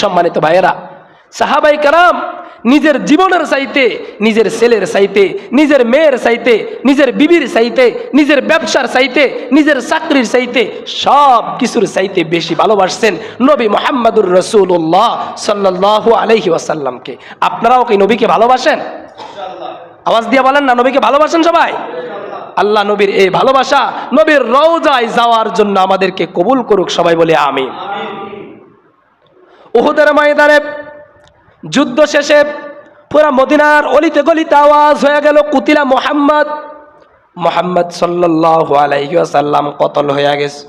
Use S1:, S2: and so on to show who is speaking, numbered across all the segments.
S1: সম্মানিত ভাইয়েরা, সাহাবাই কারাম নিজের জীবনের চাইতে, নিজের ছেলের চাইতে, নিজের মেয়ের চাইতে, নিজের বিবির চাইতে, নিজের ব্যবসার চাইতে, নিজের চাকরির চাইতে সব কিছুর চাইতে বেশি ভালোবাসছেন নবী মোহাম্মদুর রসুল্লাহ সাল্লাহ আলহি ওয়াসাল্লামকে। আপনারাও কি নবীকে ভালোবাসেন? আওয়াজ দিয়ে বলেন না, নবীকে ভালোবাসেন সবাই? আল্লাহ নবীর এই ভালোবাসা, নবীর রওজায় যাওয়ার জন্য আমাদেরকে কবুল করুক সবাই বলে আমি উহুদের ময়দানে যুদ্ধ শেষে পুরা মদিনার অলিতে গলিতে আওয়াজ হয়ে গেল, কুতিলা মোহাম্মদ মোহাম্মদ সাল্লাহ আলাইসাল্লাম কতল হয়ে গেছে।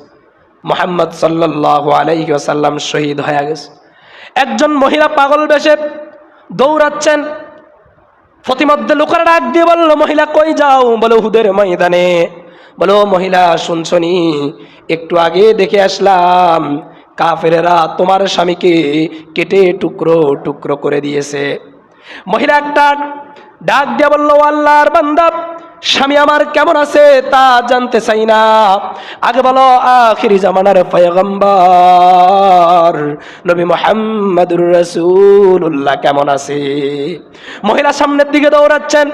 S1: মোহাম্মদ সাল্লাহ আলাইসাল্লাম শহীদ হয়ে গেছে। একজন মহিলা পাগল বেশে দৌড়াচ্ছেন। প্রতিমধ্যে লোকেরা ডাক দিয়ে বলল, মহিলা কই যাও? বলো হুদের ময়দানে। বলো মহিলা, শুনছনি? একটু আগে দেখে আসলাম কাফেরেরা তোমার স্বামীকে কেটে টুকরো টুকরো করে দিয়েছে। মহিলা একটা ডাক দিয়ে বলল, আল্লাহর বান্দা, স্বামী আমার কেমন আছে তা জানতে চাই না। আগে বলো, আখিরি জামানার পয়গম্বর, নবী মোহাম্মদুর রসুল্লাহ কেমন আছে? মহিলা সামনের দিকে দৌড়াচ্ছেন।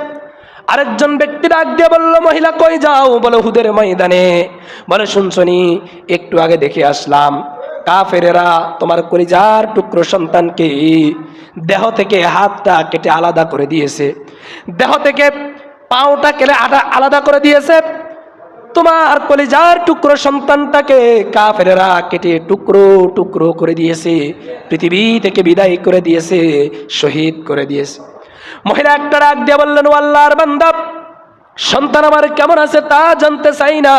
S1: আরেকজন ব্যক্তি ডাক দিয়ে বলল, মহিলা, কই যাও? বলো, হুদের ময়দানে। বলে শুনছনি একটু আগে দেখে আসলাম। কাফেরেরা তোমার কলিজার টুকরো সন্তানকে দেহ থেকে হাতটা কেটে আলাদা করে দিয়েছে। দেহ থেকে পাওটা কেটে আটা আলাদা করে দিয়েছে। তোমার কলিজার টুকরো সন্তানটাকে কাফেরেরা কেটে টুকরো টুকরো করে দিয়েছে। পৃথিবী থেকে বিদায় করে দিয়েছে, শহীদ করে দিয়েছে। মহিলা একটা ডাক দিয়ে বললেন আল্লাহর বান্দা, সন্তান আমার কেমন আছে তা জানতে চাই না।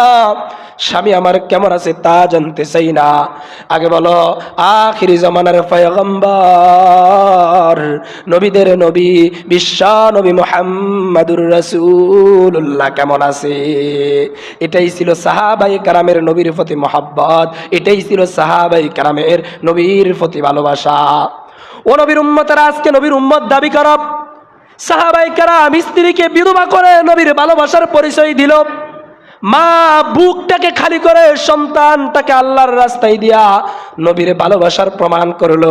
S1: স্বামী আমার কেমন আছে তা জানতে চাই না। আগে বলো, আখিরি জমানার পয়গম্বর, নবীদের নবী, বিশ্ব নবী মোহাম্মদুর রসুল্লাহ কেমন আছে? এটাই ছিল সাহাবাই কারামের নবীর প্রতি মহাব্বত, এটাই ছিল সাহাবাই কারামের নবীর প্রতি ভালোবাসা। ও নবীর উম্মতের আজকে নবীর উম্মত দাবি করব সাহাবাই কারাম স্ত্রীকে বিধবা করে নবীর ভালোবাসার পরিচয় দিল। মা বুকটাকে খালি করে সন্তানটাকে আল্লাহর রাস্তায় দিয়া নবীর ভালোবাসার প্রমাণ করল।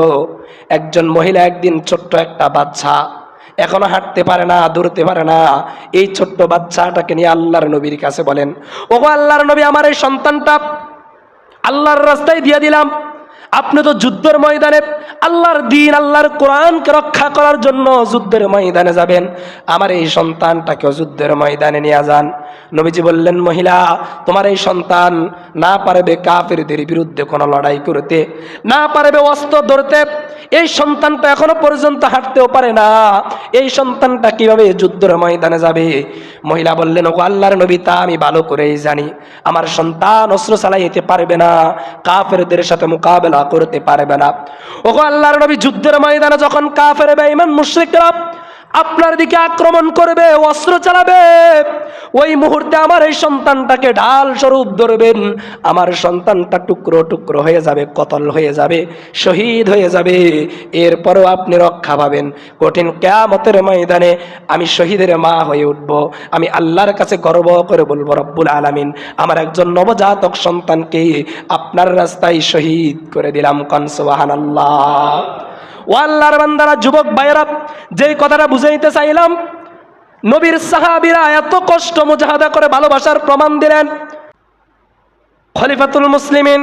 S1: একজন মহিলা একদিন ছোট্ট একটা বাচ্চা, এখনও হাঁটতে পারে না, দৌড়তে পারে না, এই ছোট্ট বাচ্চাটাকে নিয়ে আল্লাহর নবীর কাছে বলেন ও আল্লাহর নবী, আমার এই সন্তানটা আল্লাহর রাস্তায় দিয়ে দিলাম। আপনি তো যুদ্ধের ময়দানে আল্লাহর দিন, আল্লাহর কোরআনকে রক্ষা করার জন্য যুদ্ধের ময়দানে যাবেন। আমার এই সন্তানটাকেও যুদ্ধের ময়দানে নিয়ে যান। নবীজি বললেন, মহিলা, তোমার এই সন্তান না পারবে কাফেরদের বিরুদ্ধে কোনো লড়াই করতে, না পারবে অস্ত্র ধরতে এই সন্তানটা এখনও পর্যন্ত হাঁটতেও পারে না। এই সন্তানটা কীভাবে যুদ্ধের ময়দানে যাবে? মহিলা বললেন ও আল্লাহর নবী তা আমি ভালো করেই জানি। আমার সন্তান অস্ত্র চালাইতে পারবে না, কাফেরদের সাথে মোকাবেলা করতে পারবে না। ও আল্লাহর নবী যুদ্ধের ময়দানে যখন কাফের, বেঈমান, মুশরিকরা আপনার দিকে আক্রমণ করবে, অস্ত্র চালাবে ওই মুহূর্তে আমার এই সন্তানটাকে ঢাল স্বরূপ ধরবেন। আমার সন্তানটা টুকরো টুকরো হয়ে যাবে, কতল হয়ে যাবে, শহীদ হয়ে যাবে। এরপরও আপনি রক্ষা পাবেন। কঠিন কেয়ামতের ময়দানে আমি শহীদের মা হয়ে উঠব। আমি আল্লাহর কাছে গর্ব করে বলব, রব্বুল আলামিন, আমার একজন নবজাতক সন্তানকে আপনার রাস্তায় শহীদ করে দিলাম। কনসবাহান আল্লাহ ও আল্লাহর বান্দারা, যুবক ভাইয়েরা, যেই কথাটা বুঝাইতে চাইলাম নবীর সাহাবিরা এত কষ্ট মুজাহাদা করে ভালোবাসার প্রমাণ দিলেন। খলিফাতুল মুসলিমিন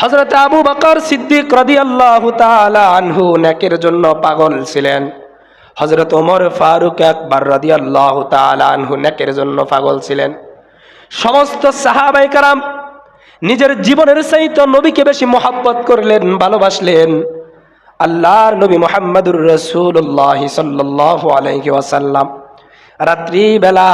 S1: হজরত আবু বকর সিদ্দিক রদি আল্লাহ আনহু নেকের জন্য পাগল ছিলেন। হজরত ওমর ফারুক একবার রদি আল্লাহ আনহু নেকের জন্য পাগল ছিলেন। সমস্ত সাহাবাই কারাম নিজের জীবনের সহিত নবীকে বেশি মহাব্বত করলেন, ভালোবাসলেন। আল্লাহর নবী মোহাম্মদুর রসুল্লাহ সাল্লাহ আলহি ওয়াসাল্লাম রাত্রিবেলা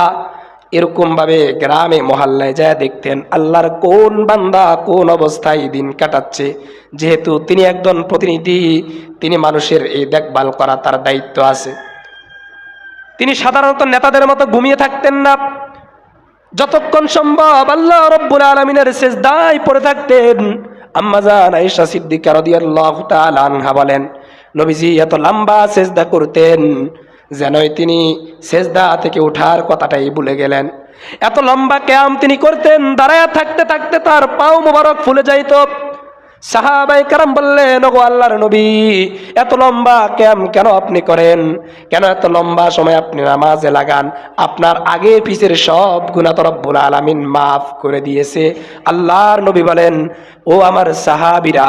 S1: এরকমভাবে গ্রামে, মহল্লায় যায় দেখতেন আল্লাহর কোন বান্দা কোন অবস্থায় দিন কাটাচ্ছে। যেহেতু তিনি একজন প্রতিনিধি, তিনি মানুষের এই দেখভাল করা তার দায়িত্ব আছে। তিনি সাধারণত নেতাদের মতো ঘুমিয়ে থাকতেন না। যতক্ষণ সম্ভব আল্লাহ রব্বুল আলমিনের শেষ দায় পড়ে থাকতেন। আম্মাজান আয়েশা সিদ্দিকা রাদিয়াল্লাহু তাআলা আনহা বলেন, নবীজি এত লম্বা সেজদা করতেন যেনই তিনি সেজদা থেকে ওঠার কথাটাই ভুলে গেলেন। এত লম্বা ক্যাম তিনি করতেন, দাঁড়ায় থাকতে থাকতে তার পাও মোবারক ফুলে যাইত। সাহাবাই কারাম বললেন, ওগো আল্লাহর নবী, এত লম্বা ক্যাম কেন আপনি করেন? কেন এত লম্বা সময় আপনি নামাজে লাগান? আপনার আগে পিছের সব গুণা তো রব্বুল আলামিন মাফ করে দিয়েছে। আল্লাহর নবী বলেন, ও আমার সাহাবিরা,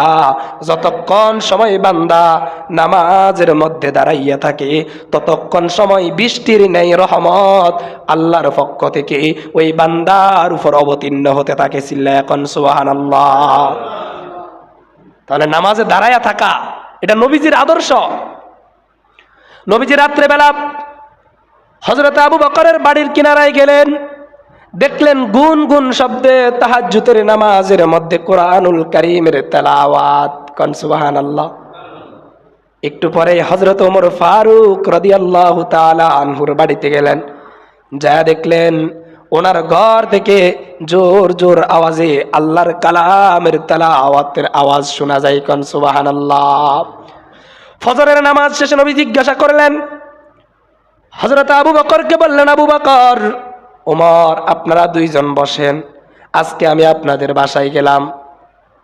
S1: যতক্ষণ সময় বান্দা নামাজের মধ্যে দাঁড়াইয়া থাকে, ততক্ষণ সময় বৃষ্টির নেই রহমত আল্লাহর পক্ষ থেকে ওই বান্দার উপর অবতীর্ণ হতে থাকে সিল্লা এখন, সুবহানাল্লাহ। তাহলে নামাজে দাঁড়ায়া থাকা, এটা নবীজির আদর্শ। নবীজি রাত্রেবেলা হজরত আবু বকরের বাড়ির কিনারায় গেলেন, দেখলেন গুন গুন শব্দে তাহাজ্জুতের নামাজের মধ্যে কোরআনুল করিমের তেলাওয়াত, কন সুবাহান আল্লাহ একটু পরে হজরত ওমর ফারুক রদিয়াল্লাহ তাআলা আনহুর বাড়িতে গেলেন, যা দেখলেন ওনার ঘর থেকে জোর জোর আওয়াজে আল্লাহর কালামের তালা আওয়াতের আওয়াজ শোনা যায় কন? সুবাহান আল্লাহ ফজরের নামাজ শেষে নবী জিজ্ঞাসা করলেন হজরত আবু বকরকে বললেন, আবু বকর ওমর আপনারা দুইজন বসেন, আজকে আমি আপনাদের বাসায় গেলাম।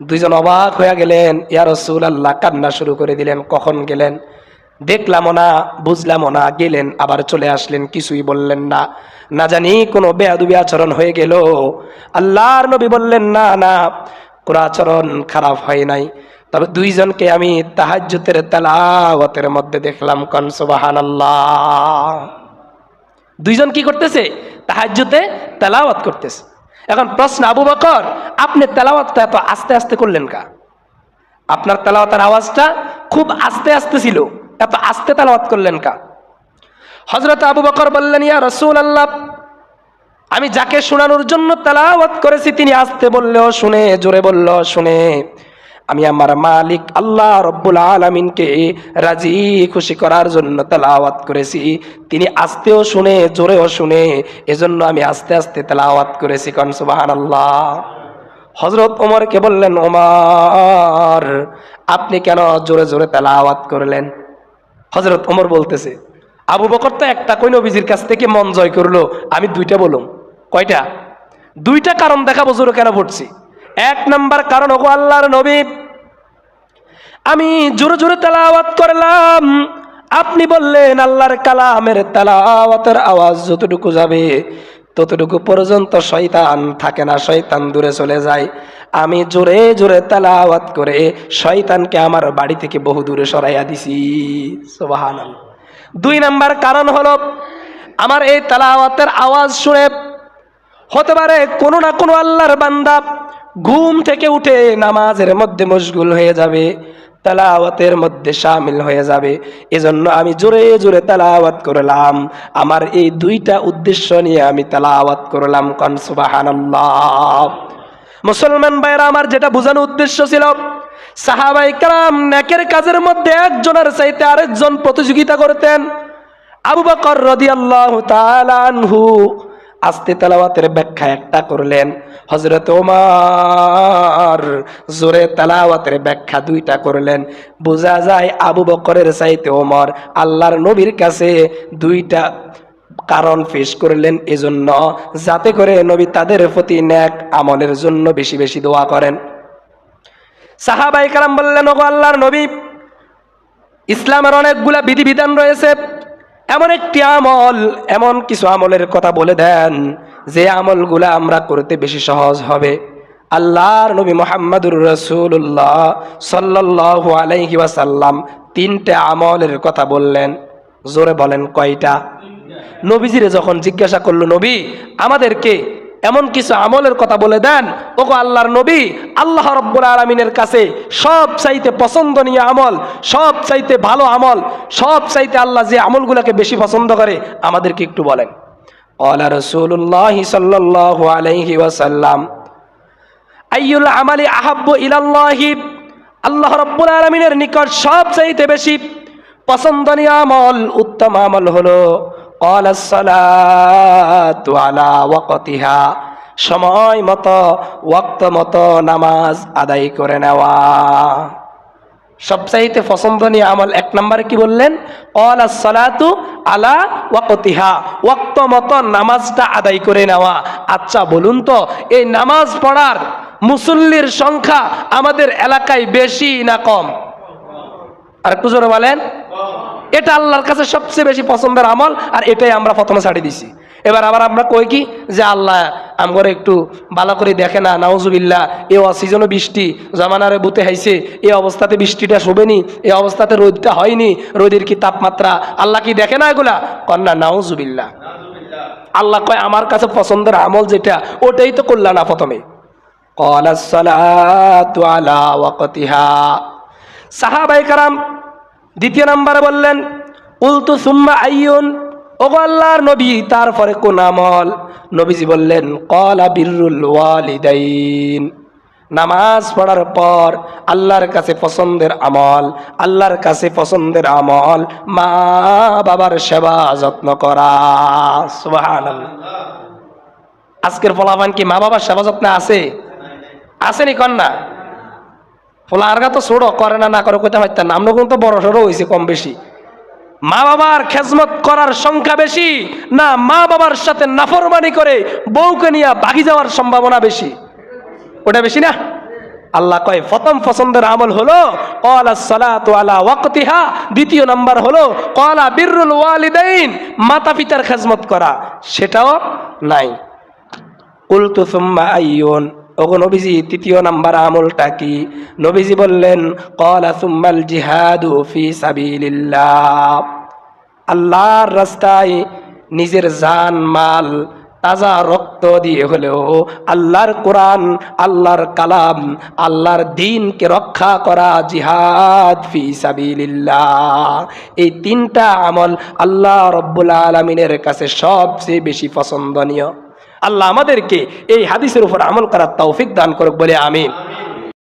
S1: দুইজন অবাক হয়ে গেলেন, ইয়া রসুল আল্লাহ কান্না শুরু করে দিলেন, কখন গেলেন? দেখলামও না, বুঝলামও না, গেলেন, আবার চলে আসলেন, কিছুই বললেন না। না জানি কোনো বেয়াদুবি আচরণ হয়ে গেল। আল্লাহর নবী বললেন, না না, কোনো আচরণ খারাপ হয় নাই। তবে দুইজনকে আমি তাহাজ্জুতের তালাওয়াতের মধ্যে দেখলাম, কন সুবহানাল্লাহ। দুইজন কি করতেছে? তাহাজ্জুতে তেলাওয়াত করতেছে। এখন প্রশ্ন, আবু বকর, আপনি তেলাওয়াতটা এত আস্তে আস্তে করলেন কা? আপনার তেলাওয়াতের আওয়াজটা খুব আস্তে আস্তে ছিল। এত আস্তে তেলাওয়াত করলেন কা? হজরত আবু বকর বললেন, ইয়া রসুল আল্লাহ আমি যাকে শোনানোর জন্য তেলাওয়াত করেছি, তিনি আস্তে বললেও শুনে, জোরে বলল, শুনে। আমি আমার মালিক আল্লাহ রব্বুল আলমিনকে রাজি, খুশি করার জন্য তেলাওয়াত করেছি। তিনি আস্তেও শুনে, জোরেও শুনে, এজন্য আমি আস্তে আস্তে তেলাওয়াত করেছি, কন সুবাহান আল্লাহ হজরত ওমরকে বললেন, ওমার, আপনি কেন জোরে জোরে তেলাওয়াত করলেন? হজরত ওমর বলতেছে, আবু বকর তো একটা কই নবীজির কাছ থেকে মন জয় করল? আমি দুইটা বলুম। কয়টা? দুইটা কারণ দেখা জোরে কেন ভরছি এক নাম্বার কারণ, ওগো আল্লাহর নবী, আমি জোরে জোরে তেলাওয়াত করলাম। আপনি বললেন আল্লাহর কালামের তেলাওয়াতের আওয়াজ যতটুকু যাবে ততটুকু পর্যন্ত শয়তান থাকে না, শয়তান দূরে চলে যায়। আমি জোরে জোরে তেলাওয়াত করে শয়তানকে আমার বাড়ি থেকে বহু দূরে সরাইয়া দিছি। সুবহানাল্লাহ। দুই নাম্বার কারণ হলো, আমার এই তেলাওয়াতের আওয়াজ শুনে হতে পারে কোনো না কোনো আল্লাহর বান্দা ঘুম থেকে উঠে নামাজের মধ্যে মশগুল হয়ে যাবে। তালাওয়াতের মধ্যে সামিল হয়ে যাবে। এজন্য আমি জোরে জোরে তালাওয়াত করলাম। আমার এই দুইটা উদ্দেশ্য নিয়ে আমি তালাওয়াত করলাম কন সুবহানাল্লাহ। মুসলমান ভাইরা আমার যেটা বোঝানো উদ্দেশ্য ছিল, সাহাবাই কালাম নেকের কাজের মধ্যে একজনের চাইতে আরেকজন প্রতিযোগিতা করতেন। আবু বকর রাদিয়াল্লাহু তাআলা আনহু আস্তে তালাওয়াতের ব্যাখ্যা একটা করলেন। হজরত ওমার জোরে তালাওয়াতের ব্যাখ্যা দুইটা করলেন। বোঝা যায় আবু বকরের চাইতে ওমর আল্লাহর নবীর কাছে দুইটা কারণ পেশ করলেন এজন্য, যাতে করে নবী তাদের প্রতি ন্যাক আমলের জন্য বেশি বেশি দোয়া করেন। সাহাবাই কালাম বললেন, ওগো আল্লাহর নবী, ইসলামের অনেকগুলা বিধিবিধান রয়েছে। এমন একটি আমল, এমন কিছু আমলের কথা বলে দেন, যে আমলগুলা আমরা করতে বেশি সহজ হবে। আল্লাহর নবী মোহাম্মদুর রসুল্লাহ সাল্লাহ আলাইহি ওয়াসাল্লাম তিনটে আমলের কথা বললেন। জোরে বলেন কয়টা? নবীজিরে যখন জিজ্ঞাসা করল, নবী, আমাদেরকে এমন কিছু আমলের কথা বলে দেন, ওগো আল্লাহর নবী, আল্লাহ রব্বুল আলমিনের কাছে সব চাইতে পছন্দনীয় আমল সব চাইতে ভালো আমল সব চাইতে আল্লাহ যে আমলগুলোকে বেশি পছন্দ করে, আমাদেরকে একটু বলেন। অলা রসুল্লাহ সাল্লাহ আইয়ুল আমালি আহাব্বু ইলাল্লাহি, আল্লাহ রব্বুল আলমিনের নিকট সব চাইতে বেশি পছন্দনীয় আমল, উত্তম আমল হলো قال الصلاة على وقتها সময় মতো ওয়াক্ত মতো নামাজ আদায় করে নেওয়া সবচাইতে পছন্দনীয় আমল এক নম্বরে কি বললেন অল সালাতু আলা ওয়াকতিহা ওয়াক্ত মতো নামাজটা আদায় করে নেওয়া আচ্ছা বলুন তো এই নামাজ পড়ার মুসল্লির সংখ্যা আমাদের এলাকায় বেশি না কম আর একটু জোরে বলেন এটা আল্লাহর কাছে সবচেয়ে বেশি পছন্দের আমল, আর এটাই আমরা প্রথমে ছাড়ি দিছি। এবার আবার আমরা কই কি? যে আল্লাহ আমার একটু ভালো করে দেখে না নাউজুবিল্লা এ অসিজনও বৃষ্টি, জমানারে বুতে হাইছে এ অবস্থাতে বৃষ্টিটা শোভেনি এ অবস্থাতে রোদটা হয়নি, রোদের কি তাপমাত্রা, আল্লাহ কি দেখে না এগুলা? কন্যা নাউজুবিল্লা আল্লাহ কয়, আমার কাছে পছন্দের আমল যেটা, ওটাই তো করলা না প্রথমে। কলাস সাহাবাই কারাম দ্বিতীয় নাম্বারে বললেন, উলতু সুম্মা আইয়ুন ওগো আল্লাহর নবী, তারপরে কোন আমল? নবীজি বললেন কলা বিরুল ওয়ালিদাইন নামাজ পড়ার পর আল্লাহর কাছে পছন্দের আমল, আল্লাহর কাছে পছন্দের আমল, মা বাবার সেবা যত্ন করা। সুবহানাল্লাহ। আজকের ফলাফান কি মা বাবার সেবা যত্ন আছে? আসেনি কন্যা? ফলা আর তো ছোড়ো করে না না করে কোথাও পারতেন আমরা কিন্তু বড় সড়ো হয়েছে কম বেশি। মা বাবার খেজমত করার সংখ্যা বেশি না মা বাবার সাথে নাফরমানি করে বউকে নিয়ে বাগি যাওয়ার সম্ভাবনা বেশি? ওটা বেশি না? আল্লাহ কয়, প্রথম পছন্দের আমল হলো কলা সালাতু আলা ওয়াক্তিহা দ্বিতীয় নাম্বার হলো কলা বিরুল ওয়ালিদাইন মাতা পিতার খেজমত করা। সেটাও নাই। কুলতু সুম্মা আইয়ুন। ওগো নবীজি, তৃতীয় নাম্বার আমলটা কি? নবীজি বললেন কলা সুম্মাল জিহাদু ফি সাবিলিল্লাহ। আল্লাহর রাস্তায় নিজের জান, মাল, তাজা রক্ত দিয়ে হলেও আল্লাহর কোরআন, আল্লাহর কালাম, আল্লাহর দিনকে রক্ষা করা জিহাদ ফি সাবিলিল্লাহ। এই তিনটা আমল আল্লাহ রব্বুল আলমিনের কাছে সবচেয়ে বেশি পছন্দনীয়। আল্লাহ আমাদেরকে এই হাদিসের উপর আমল করার তৌফিক দান করুক বলে আমিন।